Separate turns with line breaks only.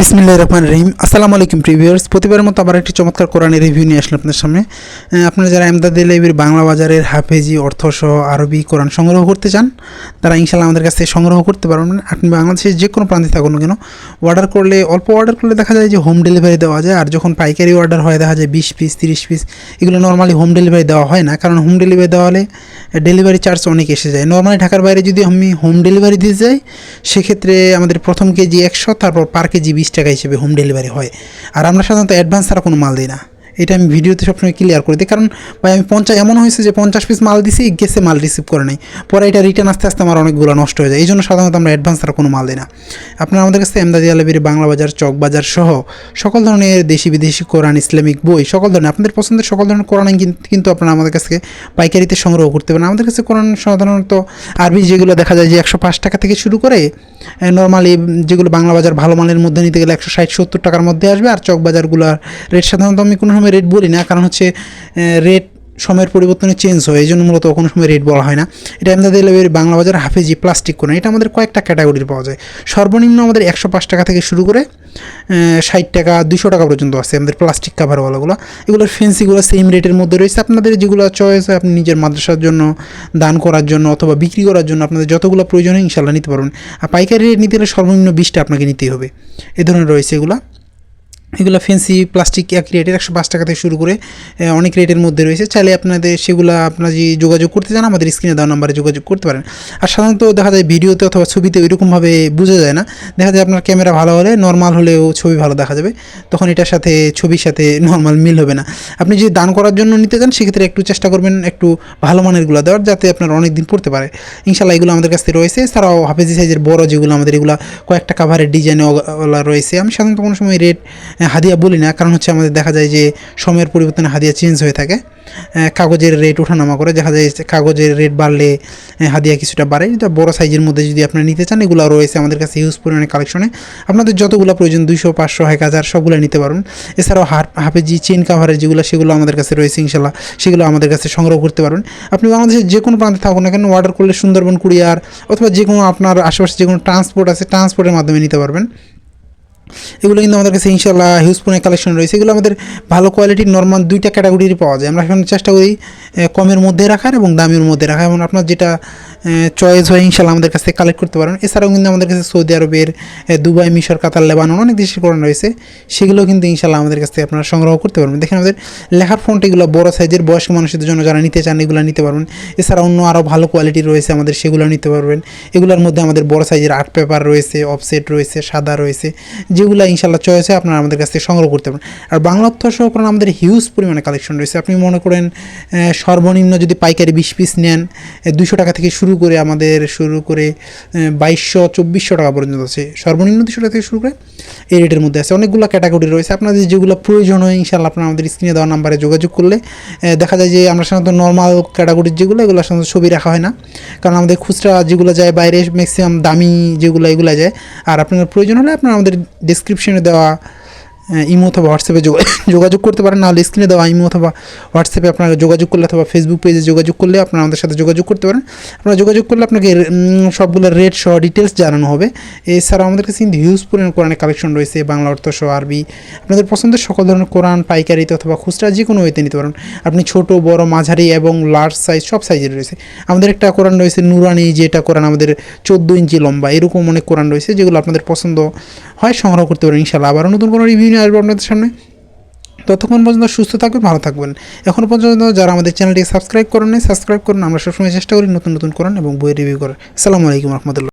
বিসমিল্লাহ রহমান রহিম। আসসালামু আলাইকুম প্রিভিউয়ার্স প্রতিবারের মতো আবার একটি চমৎকার কোরআনের রিভিউ নিয়ে আসলাম আপনার সামনে। আপনারা যারা এমদাদে লাইব্রেরি বাংলা বাজারের হাফেজি অর্থসহ আরবি, কোরআন সংগ্রহ করতে চান, তারা ইনশাল্লাহ আমাদের কাছ সংগ্রহ করতে পারবেন। আপনি বাংলাদেশের যে কোনো প্রান্তে থাকুন কেন অর্ডার করলে, অল্প অর্ডার করলে দেখা যায় যে হোম ডেলিভারি দেওয়া যায়, আর যখন পাইকারি অর্ডার হয়, দেখা যায় বিশ পিস তিরিশ পিস এগুলো নর্মালি হোম ডেলিভারি দেওয়া হয় না। কারণ হোম ডেলিভারি দেওয়া হলে ডেলিভারি চার্জ অনেক এসে যায়। নর্মালি ঢাকার বাইরে যদি আমি হোম ডেলিভারি দিতে যাই, সেক্ষেত্রে আমাদের প্রথম কেজি একশো, তারপর পার কেজি বিশ টাকা হিসেবে হোম ডেলিভারি হয়। আর আমরা সাধারণত অ্যাডভান্স ছাড়া কোনো মাল দিই না। এটা আমি ভিডিওতে সবসময় ক্লিয়ার করে দিই। কারণ ভাই, আমি পঞ্চাশ, এমন হয়েছে যে পঞ্চাশ পিস মাল দিছি, গেছে মাল রিসিভ করে নেই। পরে এটা রিটার্ন আস্তে আস্তে আমার অনেকগুলো নষ্ট হয়ে যায়। এই জন্য সাধারণত আমরা অ্যাডভান্স ছাড়া কোনো মাল দিই না। আপনারা আমাদের কাছে এমদাদি আলবির বাংলা বাজার, চক বাজার সহ সকল ধরনের দেশি বিদেশি কোরআন, ইসলামিক বই, সকল ধরনের, আপনাদের পছন্দের সকল ধরনের কোরআন কিন্তু আপনারা আমাদের কাছ পাইকারিতে সংগ্রহ করতে পারেন আমাদের কাছে কোরআন সাধারণত আরবি যেগুলো দেখা যায় যে একশো পাঁচ টাকা থেকে শুরু করে নর্মালি যেগুলো বাংলা বাজার ভালো মালের মধ্যে নিতে গেলে একশো ষাট, সত্তর টাকার মধ্যে আসবে। আর চক বাজারগুলোর রেট সাধারণত আমি কোনো সময় রেট বলি না, কারণ হচ্ছে রেট সময়ের পরিবর্তনে চেঞ্জ হয় এই জন্য মূলত কোনো সময় রেট বলা হয় না। এটা আমাদের লেবের বাংলা বাজার হাফেজি প্লাস্টিক কোন, এটা আমাদের কয়েকটা ক্যাটাগরির পাওয়া যায়। সর্বনিম্ন আমাদের একশো পাঁচ টাকা থেকে শুরু করে ষাট টাকা দুশো টাকা পর্যন্ত আছে আমাদের প্লাস্টিক কাভারওয়ালাগুলো এগুলোর ফেন্সিগুলো সেম রেটের মধ্যে রয়েছে। আপনাদের যেগুলো চয়েস হয়, আপনি নিজের মাদ্রাসার জন্য, দান করার জন্য অথবা বিক্রি করার জন্য আপনাদের যতগুলো প্রয়োজন ইনশাল্লাহ নিতে পারবেন। আর পাইকারি রেট নিতে হলে সর্বনিম্ন বিশটা আপনাকে নিতেই হবে। এ ধরনের রয়েছে এগুলো। এগুলো ফেন্সি প্লাস্টিক এক রেটের একশো পাঁচ টাকা থেকে শুরু করে অনেক রেটের মধ্যে রয়েছে। চাইলে আপনাদের সেগুলো আপনারা যদি যোগাযোগ করতে চান, আমাদের স্ক্রিনে দেওয়া নাম্বারে যোগাযোগ করতে পারেন। আর সাধারণত দেখা যায় ভিডিওতে অথবা ছবিতে ওইরকমভাবে বোঝা যায় না। দেখা যায় আপনার ক্যামেরা ভালো হলে নর্মাল হলেও ছবি ভালো দেখা যাবে। তখন এটার সাথে, ছবির সাথে নর্মাল মিল হবে না। আপনি যদি দান করার জন্য নিতে চান, সেক্ষেত্রে একটু চেষ্টা করবেন একটু ভালো মানেরগুলো দেওয়ার, যাতে আপনার অনেক দিন পড়তে পারে। ইনশাল্লাহ এগুলো আমাদের কাছ রয়েছে। এছাড়াও হাফেজি সাইজের বড় যেগুলো আমাদের, এগুলো কয়েকটা কাভারের ডিজাইনে রয়েছে। আমি সাধারণত কোনো সময় রেট হাদিয়া বলি না, কারণ হচ্ছে আমাদের দেখা যায় যে সময়ের পরিবর্তনে হাদিয়া চেঞ্জ হয়ে থাকে। কাগজের রেট ওঠানামা করে, দেখা যায় কাগজের রেট বাড়লে হাদিয়া কিছুটা বাড়ে। এটা বড় সাইজের মধ্যে যদি আপনারা নিতে চান, এগুলো রয়েছে আমাদের কাছে ইউজ পরিমাণে কালেকশনে আপনাদের যতগুলো প্রয়োজন, দুইশো, পাঁচশো, এক হাজার, সবগুলো নিতে পারবেন এছাড়াও হার হাফেজি চেন কাভারের যেগুলো, সেগুলো আমাদের কাছে রয়েছে ইনশাল্লাহ সেগুলো আমাদের কাছে সংগ্রহ করতে পারবেন আপনি বাংলাদেশের যে কোনো প্রান্তে থাকুন না কেন অর্ডার করলে সুন্দরবন, কুরিয়ার অথবা যে কোনো আপনার আশেপাশে যে কোনো ট্রান্সপোর্ট আছে ট্রান্সপোর্টের মাধ্যমে নিতে পারবেন। এগুলো কিন্তু আমাদের কাছে ইনশাল্লাহ হিউজ পরিমাণে কালেকশন রয়েছে। এগুলো আমাদের ভালো কোয়ালিটির নর্মাল দুইটা ক্যাটাগরির পাওয়া যায়। আমরা এখন চেষ্টা করি কমের মধ্যে রাখার এবং দামের মধ্যে রাখার। এবং আপনার যেটা চয়েস হয় ইনশাল্লাহ আমাদের কাছ থেকে কালেক্ট করতে পারেন। এছাড়াও কিন্তু আমাদের কাছে সৌদি আরবের দুবাই, মিশর, কাতার, লেবানন অনেক দেশের কোরআন রয়েছে। সেগুলো কিন্তু ইনশাল্লাহ আমাদের কাছ থেকে আপনারা সংগ্রহ করতে পারবেন। দেখেন আমাদের লেখার ফন্ট এগুলো বড় সাইজের বয়স্ক মানুষদের জন্য যারা নিতে চান এগুলো নিতে পারবেন। এছাড়া অন্য আরও ভালো কোয়ালিটি রয়েছে আমাদের, সেগুলো নিতে পারবেন। এগুলোর মধ্যে আমাদের বড় সাইজের আর্ট পেপার রয়েছে অফসেট রয়েছে, সাদা রয়েছে, যেগুলো ইনশাল্লাহ চয়েসে আপনারা আমাদের কাছ থেকে সংগ্রহ করতে পারেন আর বাংলা অর্থ সহ আমাদের হিউজ পরিমাণে কালেকশন রয়েছে। আপনি মনে করেন সর্বনিম্ন যদি পাইকারি বিশ পিস নেন দুশো টাকা থেকে শুরু করে আমাদের শুরু করে বাইশশো, চব্বিশশো টাকা পর্যন্ত আছে। সর্বনিম্ন দুশো টাকা থেকে শুরু করে এই রেটের মধ্যে আছে। অনেকগুলো ক্যাটাগরি রয়েছে। আপনাদের যেগুলো প্রয়োজন হয় ইনশাল্লাহ আপনারা আমাদের স্ক্রিনে দেওয়া নাম্বারে যোগাযোগ করলে দেখা যায় যে আমরা সাধারণত নর্মাল ক্যাটাগরির যেগুলো, এগুলো সাধারণত ছবি রাখা হয় না। কারণ আমাদের খুচরা যেগুলো যায়, বাইরে ম্যাক্সিমাম দামি যেগুলো, এগুলো যায়। আর আপনার প্রয়োজন হলে আপনারা আমাদের ডিসক্রিপশনে দেওয়া ইমো অথবা হোয়াটসঅ্যাপে যোগা- যোগাযোগ করতে পারেন। নাহলে স্ক্রিনে দেওয়া ইমো অথবা হোয়াটসঅ্যাপে আপনারা যোগাযোগ করলে অথবা ফেসবুক পেজে যোগাযোগ করলে আপনারা আমাদের সাথে যোগাযোগ করতে পারেন। আপনারা যোগাযোগ করলে আপনাকে সবগুলো রেট সহ ডিটেলস জানানো হবে। এছাড়াও আমাদের কাছে কিন্তু হিউজ পরিমাণ কোরআনের কালেকশন রয়েছে, বাংলা অর্থ সহ, আরবি। আপনাদের পছন্দের সকল ধরনের কোরআন পাইকারিতে অথবা খুচরা যে কোনো ওয়েতে নিতে পারেন। আপনি ছোট, বড়, মাঝারি এবং লার্জ সাইজ সব সাইজের রয়েছে। আমাদের একটা কোরআন রয়েছে, নুরানি, যেটা কোরআন আমাদের চোদ্দ ইঞ্চি লম্বা। এরকম অনেক কোরআন রয়েছে যেগুলো আপনাদের পছন্দ হয়, সংগ্রহ করতে পারেন ইনশাল্লাহ আবার নতুন কোনো রিভিউ আসব আপনাদের সামনে। ততক্ষণ পর্যন্ত সুস্থ থাকবেন, ভালো থাকবেন। এখন পর্যন্ত যারা আমাদের চ্যানেলটি সাবস্ক্রাইব করেন সাবস্ক্রাইব করুন। আমরা সবসময় চেষ্টা করি নতুন নতুন করেন এবং বই রিভিউ করার। আসসালামু আলাইকুম রহমতুল্লাহ।